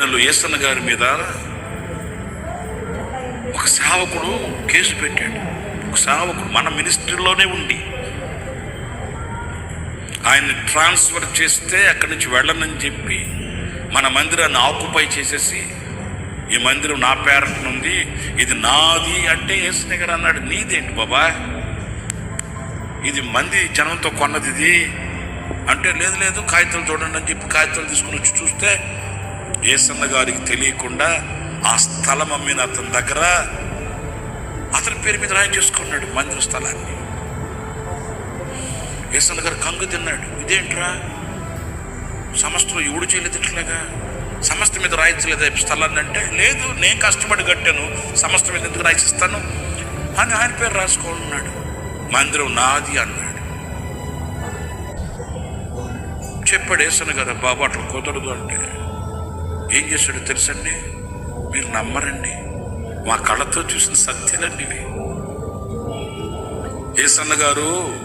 నన్ను ఏసన్న గారి మీద ఒక సేవకుడు కేసు పెట్టాడు. ఒక సేవకుడు మన మినిస్ట్రీలోనే ఉండి. ఆయన్ని ట్రాన్స్ఫర్ చేస్తే అక్కడి నుంచి వెళ్ళనని చెప్పి మన మందిరాన్ని ఆక్యుపై చేసేసి ఈ మందిరం నా పేరట ఉంది ఇది నాది అంటే ఏసన్న గారు అన్నాడు నీదేంటి బాబా? ఇది మంది జనంతో కొన్నది ఇది. అంటే లేదు లేదు కాగితాలు చూడండి అని చెప్పి కాగితాలు తీసుకుని వచ్చి చూస్తే ఏసన్న గారికి తెలియకుండా ఆ స్థలం అమ్మిన అతని దగ్గర అతని పేరు మీద రాయి చేసుకున్నాడు మందిర స్థలాన్ని. ఏసన్న గారు కంగు తిన్నాడు. ఇదేంట్రా? సమస్తలో ఎవడు చేయలేదు ఇట్లాగా సమస్త మీద రాయించలేదు స్థలాన్ని అంటే లేదు నేను కష్టపడి కట్టాను సమస్త మీద ఎందుకు రాయిస్తాను? అని ఆయన పేరు రాసుకోనున్నాడు మందిరం నాది అన్నాడు. చెప్పాడు ఏసన్న గారు బాబు అట్లా కుదరదు అంటే. ఏం చేశాడో తెలుసండి? మీరు నమ్మరండి. మా కళ్ళతో చూసిన సత్యాలండి ఇవి. ఏసన్న గారు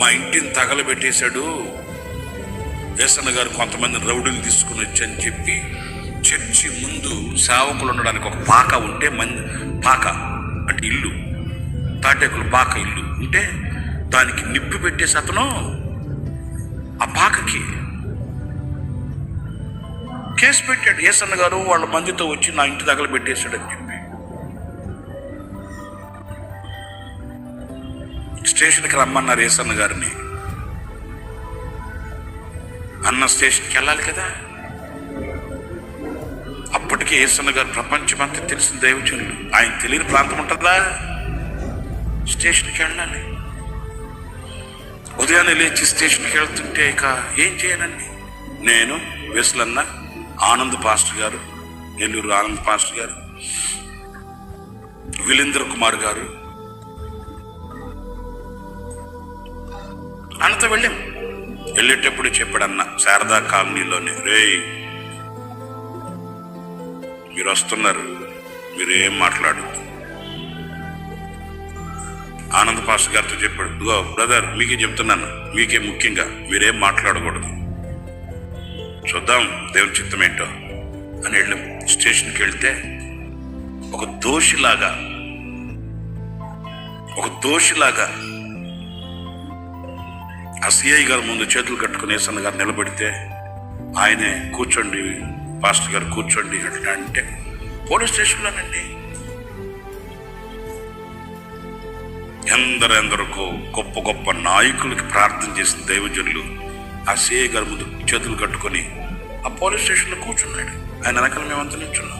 మా ఇంటిని తగలబెట్టేశాడు. ఏసన్న గారు కొంతమంది రౌడీలు తీసుకుని వచ్చని చెప్పి చర్చి ముందు సేవకులు ఉండడానికి ఒక పాక ఉంటే మంది పాక అంటే ఇల్లు తాటేకులు పాక ఇల్లు ఉంటే దానికి నిప్పు పెట్టేసి అతను ఆ పాకకి కేసు పెట్టాడు. ఏసన్న గారు వాళ్ళ మందితో వచ్చి నా ఇంటి దగ్గర పెట్టేశాడు అని చెప్పి. స్టేషన్కి రమ్మన్నారు ఏసన్న గారిని. అన్న స్టేషన్కి వెళ్ళాలి కదా? అప్పటికే ఏసన్న గారు ప్రపంచమంతా తెలిసిన దైవజనులు. ఆయన తెలియని ప్రాంతం ఉంటుందా? స్టేషన్కి వెళ్ళాలి. ఉదయాన్నే లేచి స్టేషన్కి వెళ్తుంటే ఇక ఏం చేయనండి నేను వెసులన్నా ఆనంద్ పాస్టర్ గారు నెల్లూరు ఆనంద్ పాస్టర్ గారు విలేంద్ర కుమార్ గారు. అన్నతో వెళ్ళాం. వెళ్ళేటప్పుడు చెప్పాడన్న శారదా కాలనీలోనే రేయ్ మీరు వస్తున్నారు మీరేం మాట్లాడు ఆనంద్ పాస్టర్ గారితో చెప్పాడు ఇదిగో బ్రదర్ మీకే చెప్తున్నాను మీకే ముఖ్యంగా మీరేం మాట్లాడకూడదు. చూద్దాం దేవుని చిత్తం ఏంటో. అని వెళ్ళాం స్టేషన్కి వెళ్తే ఒక దోషిలాగా ఒక దోషిలాగా ఆ సిఐ గారు ముందు చేతులు కట్టుకుని ఏసన్న గారు నిలబెడితే ఆయనే కూర్చోండి పాస్టర్ గారు కూర్చోండి అంటే పోలీస్ స్టేషన్లోనండి. ఎందరెందరికో గొప్ప గొప్ప నాయకులకి ప్రార్థన చేసిన దైవజనులు ఆ సిఐ గారి ముందు చేతులు కట్టుకొని ఆ పోలీస్ స్టేషన్లో కూర్చున్నాడు. ఆయన వెనకాల మేమంతా నిల్చున్నాం.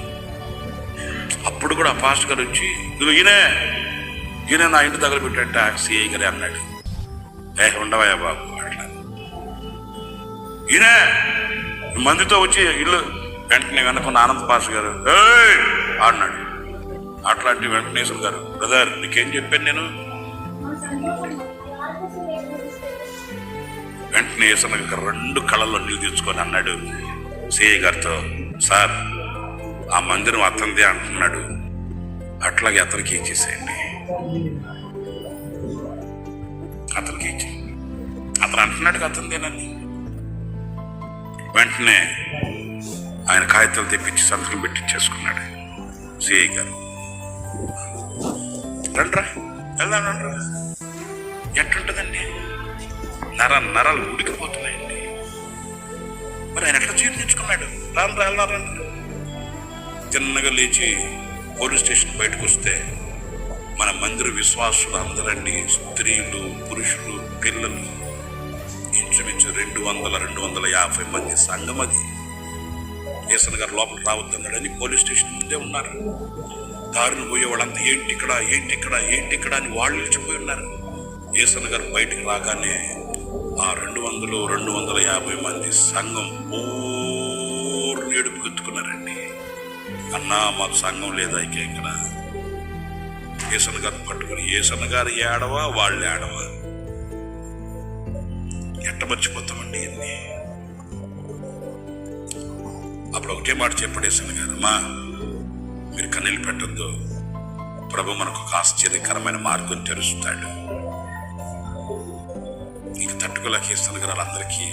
అప్పుడు కూడా ఆ పాస్ట్ గారు వచ్చి ఇదిగో ఈయనే ఈయన నా ఇంటి దగ్గర పెట్టాడు టాక్సీ సిఐ గారే అన్నాడు. ఏ ఉండవయ్యా బాబు అట్లా ఈయన మందితో వచ్చి ఇల్లు వెంటనే వెనకున్న ఆనంద్ పాస్ గారు అన్నాడు. అట్లాంటి వెంకటేశ్వర గారు బ్రదర్ నీకేం చెప్పాను నేను? వెంటనే వేసిన రెండు కళ్ళల్లో నీళ్ళు తెచ్చుకొని అన్నాడు సిఐ గారితో సార్ ఆ మందిరం అతనిదే అంటున్నాడు. అట్లాగే అతనికి ఇచ్చేసేయండి అతనికి ఇచ్చి అతను అంటున్నాడు అతనిదేనని వెంటనే ఆయన కాగితాలు తెప్పించి సంతకం పెట్టించేసుకున్నాడు సిఐ గారు. రండ్రా వెళ్దాం రండ్రా. ఎట్లుంటుందండి? నర నరాలు ఉడికిపోతున్నాయండి. మరి ఆయన ఎట్లా జీర్ణించుకున్నాడు రాను రాలన్నారండి చిన్నగా తిన్నగా లేచి పోలీస్ స్టేషన్ బయటకు వస్తే మన మందిర విశ్వాసులు అందరండి. స్త్రీలు పురుషులు పిల్లలు. ఇంచుమించు రెండు వందల రెండు వందల యాభై మంది సంఘం అది. కేసన్ గారు లోపల రావద్దన్నాడని పోలీస్ స్టేషన్ ముందే ఉన్నారు. దారిని పోయే వాళ్ళంతా ఏంటి ఇక్కడ ఏంటి ఇక్కడ ఏంటి ఇక్కడ అని వాళ్ళు నిలిచిపోయి ఉన్నారు. ఏసన్ గారు బయటికి రాగానే ఆ రెండు వందలు రెండు వందల యాభై మంది సంఘం ఊరు ఏడుపు ఎత్తుకున్నారండి అన్నా మాకు సంఘం లేదా ఇక ఇక్కడ ఏసన్ గారు పట్టుకుని ఏసన్ గారు ఏడవా వాళ్ళు ఏడవా? ఎట్ట మర్చిపోతామండి ఇన్ని. అప్పుడు ఒకటే మాట చెప్పాడు ఏసన్ గారు అమ్మా మీరు కన్నీళ్ళు పెట్టద్దు. ప్రభు మనకు ఒక ఆశ్చర్యకరమైన మార్గం తెరుస్తాడు. నీకు తట్టుకోలేక ఇస్తాను కదా వాళ్ళందరికీ?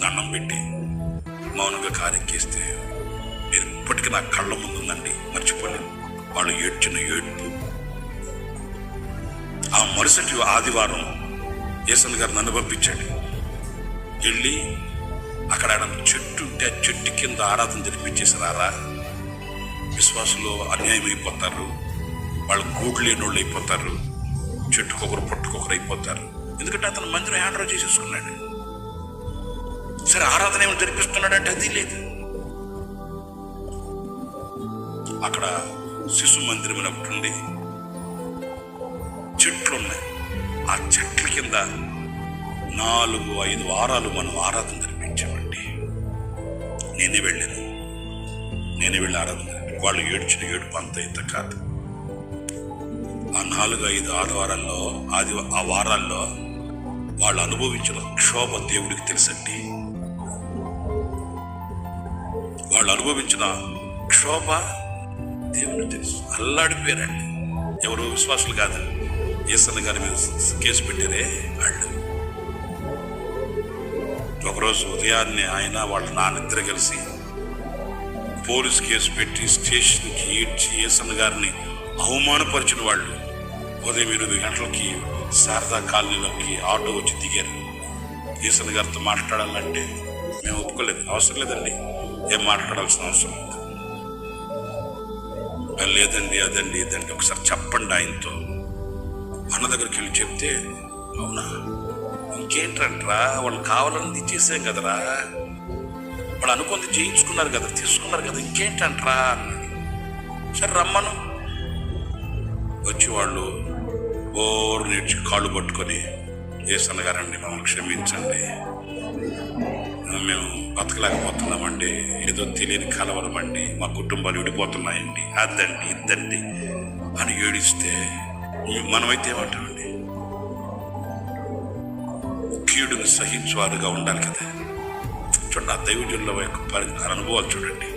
దండం పెట్టి మౌనంగా కారెక్కేస్తే నేను ఇప్పటికీ నా కళ్ళ ముందు ఉందండి. మర్చిపోలేను వాళ్ళు ఏడ్చిన ఏడుపు. ఆ మరుసటి ఆదివారం ఏసన్ గారు నన్ను పంపించాడు. వెళ్ళి అక్కడ ఆయన చెట్టు ఉంటే ఆ చెట్టు కింద ఆరాధన జరిపించేసారా విశ్వాసంలో అన్యాయం అయిపోతారు. వాళ్ళు గూడు లేని వాళ్ళు అయిపోతారు చెట్టుకొకరు పట్టుకొకరు అయిపోతారు. ఎందుకంటే అతను మందిరం హ్యాండ్ ఓవర్ చేసేసుకున్నాడు. సరే ఆరాధన ఏమి జరిపిస్తున్నాడంటే అది లేదు. అక్కడ శిశు మందిరం అని ఒకటి ఉంది. చెట్లు ఉన్నాయి. ఆ చెట్ల కింద నాలుగు ఐదు వారాలు మనం ఆరాధన జరిపించామండి. నేనే వెళ్ళాను. నేనే వెళ్ళి ఆరాధన వాళ్ళు ఏడ్చిన ఏడుపు అంత ఇంత కాదు. ఆ నాలుగు ఐదు ఆదివారాల్లో ఆది ఆ వారాల్లో వాళ్ళు అనుభవించిన క్షోభ దేవుడికి తెలుసండి. వాళ్ళు అనుభవించిన క్షోభ దేవుడికి తెలుసు. అల్లాడిపోయారండి. ఎవరు విశ్వాసులు కాదు. ఏసన్న గారి మీద కేసు పెట్టారే వాళ్ళు. ఒకరోజు ఉదయాన్నే ఆయన వాళ్ళ నాన్నిద్దరు కలిసి పోలీస్ కేసు పెట్టి స్టేషన్కి ఈడ్చి ఏసన్న గారిని అవమానపరిచిన వాళ్ళు ఉదయం ఎనిమిది గంటలకి శారదా కాలనీలోకి ఆటో వచ్చి దిగారు. ఈసన్ గారితో మాట్లాడాలంటే మేము ఒప్పుకోలేదు. అవసరం లేదండి. ఏం మాట్లాడాల్సిన అవసరం లేదు. లేదండి అదండి ఇదండి. ఒకసారి చెప్పండి ఆయనతో. అన్న దగ్గరికి వెళ్ళి చెప్తే అవునా? ఇంకేంటంటరా? వాళ్ళు కావాలని ఇచ్చేసాం కదరా? వాళ్ళు అనుకుంది చేయించుకున్నారు కదా తీసుకున్నారు కదా ఇంకేంటంటరా? అన్నాడు. సరే రమ్మను. వచ్చి వాళ్ళు బోర్ నేర్చి కాళ్ళు పట్టుకొని ఏ గారండి మమ్మల్ని క్షమించండి. మేము బతకలేకపోతున్నామండి. ఏదో తెలియని కలవరం అండి మా కుటుంబాలు విడిపోతున్నాయండి. అద్దండి ఇద్దండి అని ఏడిస్తే మనమైతే ఏమంటామండి? కీడును సహించువారుగా ఉండాలి కదా. చూడండి ఆ దైవజనుల యొక్క పరి అనుభవాలు చూడండి.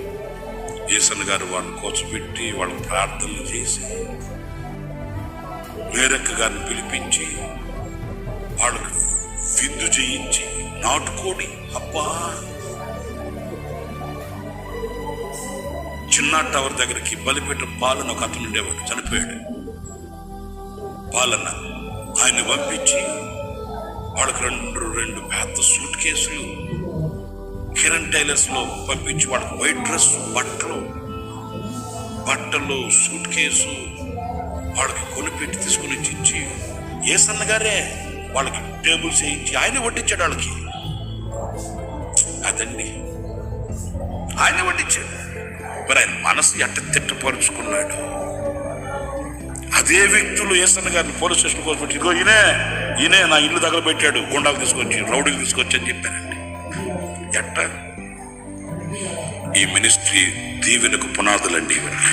ఈసన్ గారు వాళ్ళని కూర్చోబెట్టి వాళ్ళ ప్రార్థనలు చేసి మేరక్క గారిని పిలిపించి వాళ్ళకు విందు చేయించి నాటుకోడి అబ్బా! చిన్న టవర్ దగ్గరికి బలిపెట్టిన పాలన ఒక అతను ఉండేవాడు చనిపోయాడు. పాలన ఆయన పంపించి వాళ్ళకి రెండు రెండు పెద్ద సూట్ కేసులు కిరణ్ టైలర్స్లో పంపించి వాళ్ళకి వైట్ డ్రెస్ బట్టలు బట్టలు సూట్ కేసు వాళ్ళకి కొనిపెట్టి తీసుకుని ఇచ్చి ఏ సన్నగారే వాళ్ళకి టేబుల్స్ వేయించి ఆయన వడ్డించాడు వాళ్ళకి. అదండి. ఆయన వడ్డించాడు. మరి ఆయన మనసు ఎట్ట తిట్టపరుచుకున్నాడు? అదే వ్యక్తులు ఏసన్న గారిని పోలీస్ స్టేషన్ కోసం పెట్టి ఇదిగో ఈయనే ఈయనే నా ఇల్లు దగ్గర పెట్టాడు గుండాలు తీసుకొచ్చి రౌడీలు తీసుకొచ్చి అని చెప్పారండి. ఎట్ట? ఈ మినిస్ట్రీ దీవెనకు పునాదులండి ఇవన్నీ